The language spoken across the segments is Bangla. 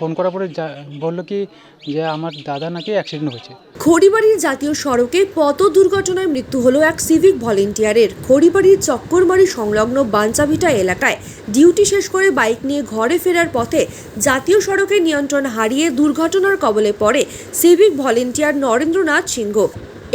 ফোন করার পরে বলল কি যে আমার দাদা নাকি অ্যাক্সিডেন্ট হয়েছে। খড়িবাড়ির জাতীয় সড়কে পথ দুর্ঘটনায় মৃত্যু হলো এক সিভিক ভলেন্টিয়ারের খড়িবাড়ির চক্করবাড়ি সংলগ্ন বাঞ্চাভিটা এলাকায় ডিউটি শেষ করে বাইক নিয়ে ঘরে ফেরার পথে জাতীয় সড়কে নিয়ন্ত্রণ হারিয়ে দুর্ঘটনার কবলে পড়ে সিভিক ভলেন্টিয়ার নরেন্দ্রনাথ সিংহ।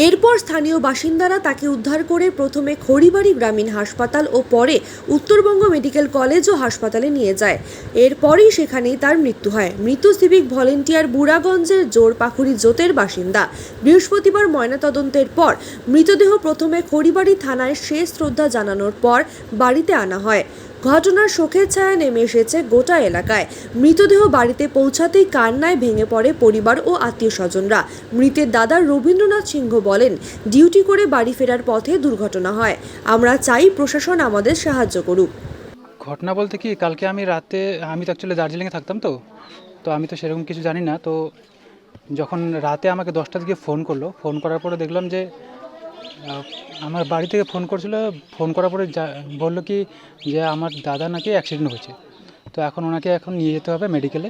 এরপর স্থানীয় বাসিন্দারা তাকে উদ্ধার করে প্রথমে খড়িবাড়ি গ্রামীণ হাসপাতাল ও পরে উত্তরবঙ্গ মেডিকেল কলেজ ও হাসপাতালে নিয়ে যায়। এরপরই সেখানেই তার মৃত্যু হয়। মৃত সিভিক ভলেন্টিয়ার বুড়াগঞ্জের জোরপাখুরি জোতের বাসিন্দা। বৃহস্পতিবার ময়নাতদন্তের পর মৃতদেহ প্রথমে খড়িবাড়ি থানায় শেষ শ্রদ্ধা জানানোর পর বাড়িতে আনা হয়। ঘটনার শোকের ছায়া নেমে এসেছে গোটা এলাকায়। মৃতদেহ বাড়িতে পৌঁছাতেই কান্নায় ভেঙে পড়ে পরিবার ও আত্মীয় স্বজনরা মৃতের দাদা রবীন্দ্রনাথ সিংহ বলেন, ডিউটি করে বাড়ি ফেরার পথে দুর্ঘটনা হয়। আমরা চাই প্রশাসন আমাদের সাহায্য করুক। ঘটনা বলতে কি, কালকে আমি রাতে, আমি তো অ্যাকচুয়ালি দার্জিলিংয়ে থাকতাম তো। তো আমি তো সেরকম কিছু জানি না। তো যখন রাতে আমাকে দশটার দিকে ফোন করল ফোন করার পরে দেখলাম যে আমার বাড়ি থেকে ফোন করছিল ফোন করার পরে যা- বলল কি যে আমার দাদা নাকি অ্যাক্সিডেন্ট হয়েছে। তো এখন ওনাকে এখন নিয়ে যেতে হবে মেডিকেলে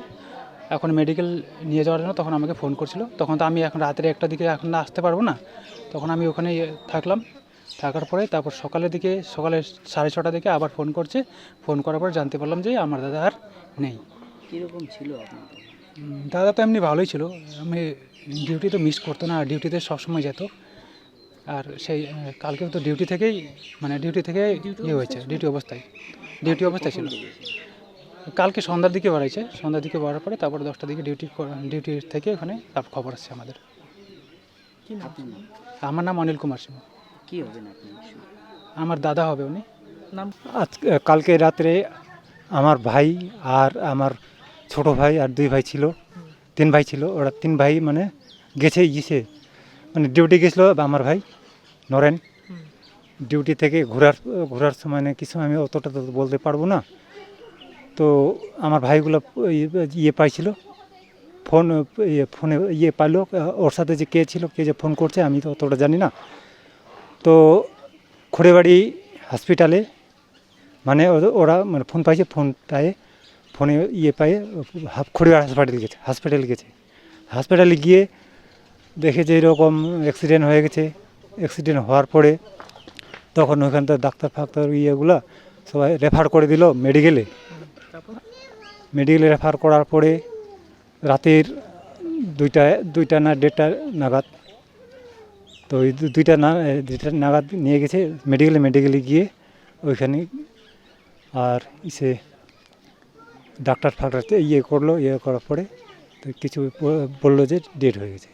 এখন মেডিকেল নিয়ে যাওয়ার জন্য তখন আমাকে ফোন করছিল। তখন তো আমি এখন রাতের একটা দিকে এখন আসতে পারব না। তখন আমি ওখানে থাকলাম। থাকার পরে তারপর সকালের দিকে সকালে সাড়ে ছটার দিকে আবার ফোন করছে। ফোন করার পর জানতে পারলাম যে আমার দাদা আর নেই। কীরকম ছিল দাদা? দাদা তো এমনি ভালোই ছিল। আমি ডিউটি তো মিস করতো না ডিউটিতে সবসময় যেত। আর সেই কালকে তো ডিউটি থেকেই মানে ডিউটি থেকে ইয়ে হয়েছে ডিউটি অবস্থায়। ডিউটি অবস্থায় ছিল। কালকে সন্ধ্যার দিকে বাড়াইছে সন্ধ্যার দিকে বাড়ার পরে তারপর দশটার দিকে ডিউটি ডিউটি থেকে ওখানে তারপর খবর আসছে আমাদের। আমার নাম অনিল কুমার সিংহ। কি হবেন আপনি আমার দাদা হবে উনি। নাম? আজ কালকে রাত্রে আমার ভাই আর আমার ছোট ভাই আর দুই ভাই ছিল। তিন ভাই ছিল। ওরা তিন ভাই মানে গেছে গেছে। মানে ডিউটি গেছিল আমার ভাই, নরেন। ডিউটি থেকে ঘোরার ঘোরার সময় না কিছু আমি অতটা তো বলতে পারব না। তো আমার ভাইগুলো ইয়ে- পাইছিল। ফোন ইয়ে ফোনে ইয়ে পাইলো। ওর সাথে যে কে ছিল, কে যে ফোন করছে আমি তো অতটা জানি না। তো খড়েবাড়ি হসপিটালে মানে ওরা মানে ফোন পাইছে ফোনটায় ফোনে ইয়ে পায়ে খড়িয়ার হাসপাতালে গেছে হসপিটালে গেছে। হসপিটালে গিয়ে দেখে যে এরকম অ্যাক্সিডেন্ট হয়ে গেছে অ্যাক্সিডেন্ট হওয়ার পরে তখন ওইখান থেকে ডাক্তার ফাক্তার ইয়েগুলো সবাই রেফার করে দিল মেডিকেলে মেডিকেলে রেফার করার পরে রাতের দুইটা দুইটা না দেড়টা নাগাদ, তো ওই দুইটা না দুইটা নাগাদ নিয়ে গেছে মেডিকেলে মেডিকেলে গিয়ে ওইখানে আর ইসে ডাক্তার ফাক্তার ইয়ে করল ইয়ে করার পরে তো কিছু বলল যে ডেট হয়ে গেছে।